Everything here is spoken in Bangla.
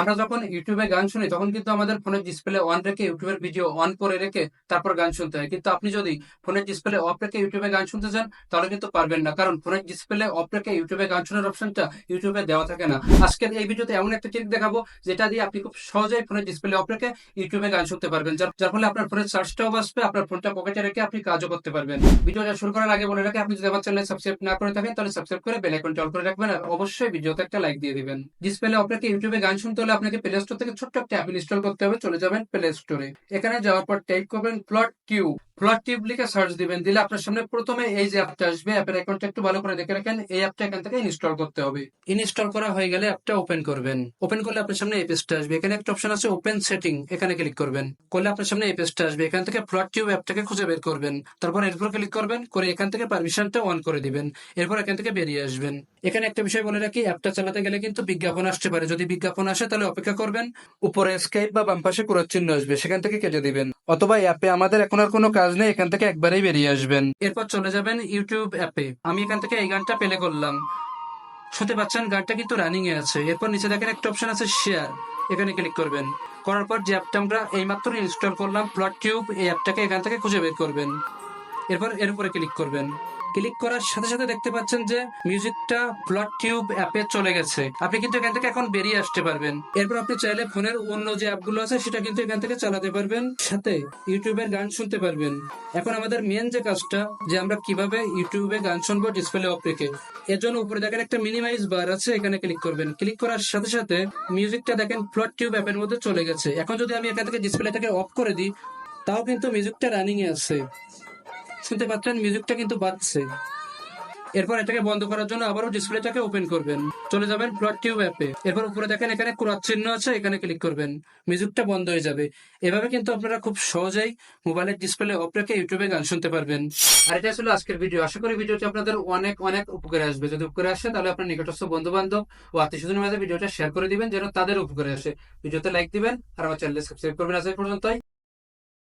আমরা যখন ইউটিউবে গান শুনি, তখন কিন্তু আমাদের ফোনের ডিসপ্লে অন রেখে ইউটিউবের ভিডিও অন করে রেখে তারপর গান শুনতে হয়। কিন্তু আপনি যদি ফোনের ডিসপ্লে অফ রেখে ইউটিউবে গান শুনতে চান, তাহলে কিন্তু পারবেন না। কারণ ফোনের ডিসপ্লে অফ রেখে ইউটিউবে গান শোনার অপশনটা ইউটিউবে দেওয়া থাকে না। আজকের এই ভিডিওতে এমন একটা ট্রিক দেখাবো, যেটা দিয়ে আপনি খুব সহজেই ফোনের ডিসপ্লে অফ রেখে ইউটিউবে গান শুনতে পারবেন। যার ফলে আপনার ফোনের চার্জটাও বাঁচবে, আপনার ফোনটা পকেটে রেখে আপনি কাজও করতে পারবেন। ভিডিওটা শুরু করার আগে বলে রাখি, আপনি যদি আমার চ্যানেল সাবস্ক্রাইব না করে থাকেন, তাহলে সাবস্ক্রাইব করে বেল আইকনটা অল করে রাখবেন। আর অবশ্যই ভিডিওতে একটা লাইক দিয়ে দিবেন। ডিসপ্লে অফ রেখে ইউটিউবে গান শুনতে হলে আপনাকে প্লে স্টোর থেকে ছোট্ট একটা অ্যাপ ইনস্টল করতে হবে, চলে যাবেন প্লে স্টোরে এখানে যাওয়ার পর টাইপ করবেন প্লট টিউব প্লট টিউব লিখে সার্চ দিবেন, দিলে আপনার সামনে প্রথমে এই যে অ্যাপটা আসবে অ্যাপের অ্যাকাউন্টটা একটু ভালো করে দেখে রাখেন, এই অ্যাপটা এখান থেকে ইনস্টল করতে হবে। ইনস্টল করা হয়ে গেলে অ্যাপটা ওপেন করবেন। ওপেন করলে আপনার সামনে এই পেজটা আসবে। এখানে একটা অপশন আছে ওপেন সেটিং এখানে ক্লিক করবেন। করলে আপনার সামনে এই পেজটা আসবে। এখান থেকে প্লট টিউব অ্যাপটাকে খুঁজে বের করবেন। তারপর এরপর ক্লিক করবেন, করে এখান থেকে পারমিশনটা অন করে দিবেন। এরপর এখান থেকে বেরিয়ে আসবেন। এখানে একটা বিষয় বলে রাখি অ্যাপটা চালাতে গেলে কিন্তু বিজ্ঞাপন আসতে পারে। যদি বিজ্ঞাপন আসে তাহলে অপেক্ষা করবেন, উপরে স্কাইপ বা বাম পাশে চিহ্ন আসবে, সেখান থেকে কেটে দিবেন। অথবা অ্যাপে আমাদের এখন আর কোনো কাজ নেই, এখান থেকে একবারেই বেরিয়ে আসবেন। এরপর চলে যাবেন ইউটিউব অ্যাপে আমি এখান থেকে এই গানটা পেলে করলাম। শুনতে পাচ্ছেন, গানটা কিন্তু রানিং এ আছে। এরপর নিচে দেখেন একটা অপশন আছে শেয়ার এখানে ক্লিক করবেন। করার পর যে অ্যাপটা আমরা এইমাত্র ইনস্টল করলাম প্লট টিউব এই অ্যাপটাকে এখান থেকে খুঁজে বের করবেন। এরপর, এর উপরে ক্লিক করবেন। ক্লিক করার সাথে সাথে দেখতে পাচ্ছেন যে মিউজিকটা প্লট টিউব অ্যাপে চলে গেছে। আপনি কিন্তু এখান থেকে এখন বেরিয়ে আসতে পারবেন। এরপর আপনি চাইলে ফোনের অন্য যে অ্যাপগুলো আছে, সেটা কিন্তু এখান থেকে চালাতে পারবেন। সাথে ইউটিউবের গান শুনতে পারবেন। এখন আমাদের মেন যে কাজটা, যে আমরা কীভাবে ইউটিউবে গান শুনব ডিসপ্লে অফ রেখে এর জন্য উপরে দেখেন একটা মিনিমাইজ বার আছে, এখানে ক্লিক করবেন। ক্লিক করার সাথে সাথে মিউজিকটা দেখেন প্লট টিউব অ্যাপের মধ্যে চলে গেছে। এখন যদি আমি এখান থেকে ডিসপ্লেটাকে অফ করে দিই, তাও কিন্তু মিউজিকটা রানিং এ আছে। শুনতে পাচ্ছেন মিউজিকটা কিন্তু বাজছে। এরপর এটাকে বন্ধ করার জন্য আবারও ডিসপ্লেটাকে ওপেন করবেন। চলে যাবেন প্লট টিউব অ্যাপে এরপর উপরে দেখেন, এখানে ক্রস চিহ্ন আছে, এখানে ক্লিক করবেন। মিউজিকটা বন্ধ হয়ে যাবে। এভাবে কিন্তু আপনারা খুব সহজেই মোবাইলের ডিসপ্লে অফ রেখে ইউটিউবে গান শুনতে পারবেন। আর এটা ছিল আজকের ভিডিও আশা করি ভিডিওটি আপনাদের অনেক অনেক উপকারে আসবে। যদি উপকারে আসে, তাহলে আপনার নিকটস্থ বন্ধু বান্ধব ও আত্মীয় স্বজনের মাঝে ভিডিওটা শেয়ার করে দিবেন, যেন তাদের উপকারে আসে। ভিডিওতে লাইক দিবেন, আর আমার চ্যানেলে সাবস্ক্রাইব করবেন আজ পর্যন্তই।